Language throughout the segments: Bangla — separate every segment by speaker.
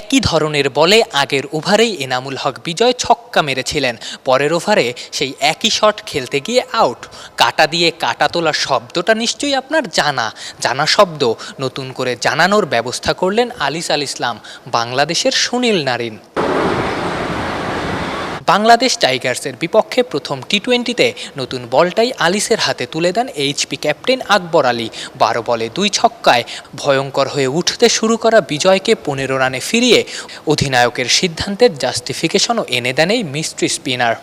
Speaker 1: একই ধরনের বলে আগের ওভারেই এনামুল হক বিজয় ছক্কা মেরেছিলেন। পরের ওভারে সেই একই শট খেলতে গিয়ে আউট। কাটা দিয়ে কাটা তোলা শব্দটা নিশ্চয়ই আপনার জানা। জানা শব্দ। নতুন করে জানানোর ব্যবস্থা করলেন আলিস আল ইসলাম, বাংলাদেশের সুনীল নারিন। বাংলাদেশ টাইগার্সের বিপক্ষে প্রথম টি টোয়েন্টিতে নতুন বলটাই আলিসের হাতে তুলে দেন এইচপি ক্যাপ্টেন আকবর আলী। বারো বলে দুই ছক্কায় ভয়ঙ্কর হয়ে উঠতে শুরু করা বিজয়কে পনেরো রানে ফিরিয়ে অধিনায়কের সিদ্ধান্তের জাস্টিফিকেশনও এনে দেন এই মিস্ট্রি স্পিনার।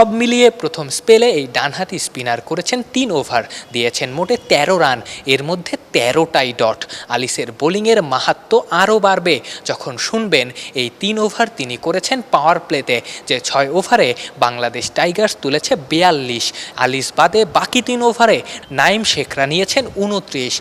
Speaker 1: সব মিলিয়ে প্রথম স্পেলে এই ডানহাতি স্পিনার করেছেন তিন ওভার দিয়েছেন মোটে তেরো রান, এর মধ্যে তেরোটাই ডট আলিসের বোলিংয়ের মাহাত্ম আরও বাড়বে। যখন শুনবেন, এই তিন ওভার তিনি করেছেন পাওয়ার প্লেতে যে ছয় ওভারে বাংলাদেশ টাইগার্স তুলেছে বিয়াল্লিশ। আলিস বাদে বাকি তিন ওভারে নাইম শেখরা নিয়েছেন উনত্রিশ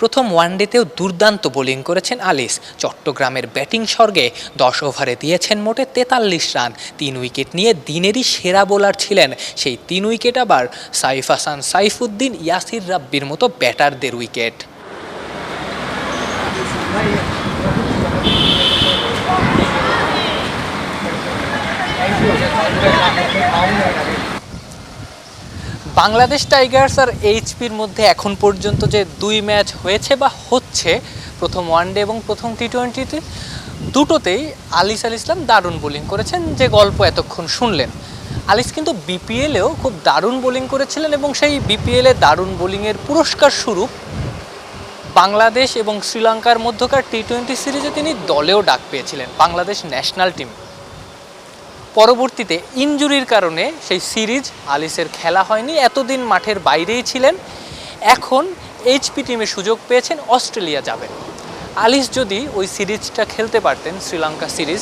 Speaker 1: প্রথম ওয়ানডেতেও দুর্দান্ত বোলিং করেছেন আলিস। চট্টগ্রামের ব্যাটিং স্বর্গে দশ ওভারে দিয়েছেন মোটে তেতাল্লিশ রান। তিন উইকেট নিয়ে দিনেরই সেরা বোলার ছিলেন সেই তিন উইকেট আবার সাইফ হাসান, সাইফুদ্দিন, ইয়াসির রাব্বির মতো ব্যাটারদের উইকেট বাংলাদেশ টাইগার্স আর এইচপির মধ্যে এখন পর্যন্ত যে দুই ম্যাচ হয়েছে বা হচ্ছে, প্রথম ওয়ানডে এবং প্রথম টি টোয়েন্টিতে দুটোতেই আলিস আল ইসলাম দারুণ বোলিং করেছেন, যে গল্প এতক্ষণ শুনলেন। আলিস কিন্তু বিপিএলেও খুব দারুণ বোলিং করেছিলেন এবং সেই বিপিএলে দারুণ বোলিংয়ের পুরস্কার স্বরূপ বাংলাদেশ এবং শ্রীলঙ্কার মধ্যকার টি টোয়েন্টি সিরিজে তিনি দলেও ডাক পেয়েছিলেন, বাংলাদেশ ন্যাশনাল টিম। পরবর্তীতে ইনজুরির কারণে সেই সিরিজ আলিসের খেলা হয়নি, এতদিন মাঠের বাইরেই ছিলেন। এখন এইচপি টিমে সুযোগ পেয়েছেন, অস্ট্রেলিয়া যাবেন। আলিস যদি ওই সিরিজটা খেলতে পারতেন, শ্রীলঙ্কা সিরিজ,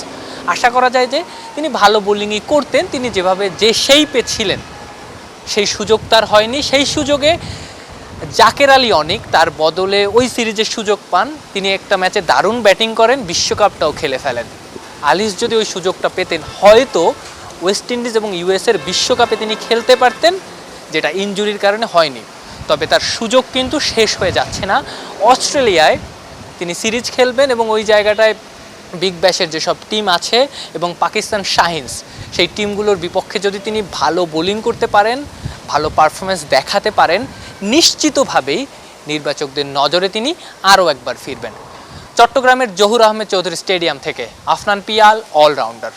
Speaker 1: আশা করা যায় যে তিনি ভালো বোলিংই করতেন, তিনি যেভাবে যে সেইপে ছিলেন, সেই সুযোগ তার হয়নি। সেই সুযোগে জাকের আলী অনেক তার বদলে ওই সিরিজের সুযোগ পান। তিনি একটা ম্যাচে দারুণ ব্যাটিং করেন, বিশ্বকাপটাও খেলে ফেলেন। আলিস যদি ওই সুযোগটা পেতেন, হয়তো ওয়েস্ট ইন্ডিজ এবং ইউএসের বিশ্বকাপে তিনি খেলতে পারতেন, যেটা ইনজুরির কারণে হয়নি। তবে তার সুযোগ কিন্তু শেষ হয়ে যাচ্ছে না। অস্ট্রেলিয়ায় তিনি সিরিজ খেলবেন এবং ওই জায়গাটায় বিগ ব্যাশের যেসব টিম আছে এবং পাকিস্তান শাহিনস সেই টিমগুলোর বিপক্ষে যদি তিনি ভালো বোলিং করতে পারেন, ভালো পারফরমেন্স দেখাতে পারেন, নিশ্চিতভাবেই নির্বাচকদের নজরে তিনি আরও একবার ফিরবেন। চট্টগ্রামের জহুর আহমেদ চৌধুরী স্টেডিয়াম থেকে। আফনান পিয়াল অলরাউন্ডার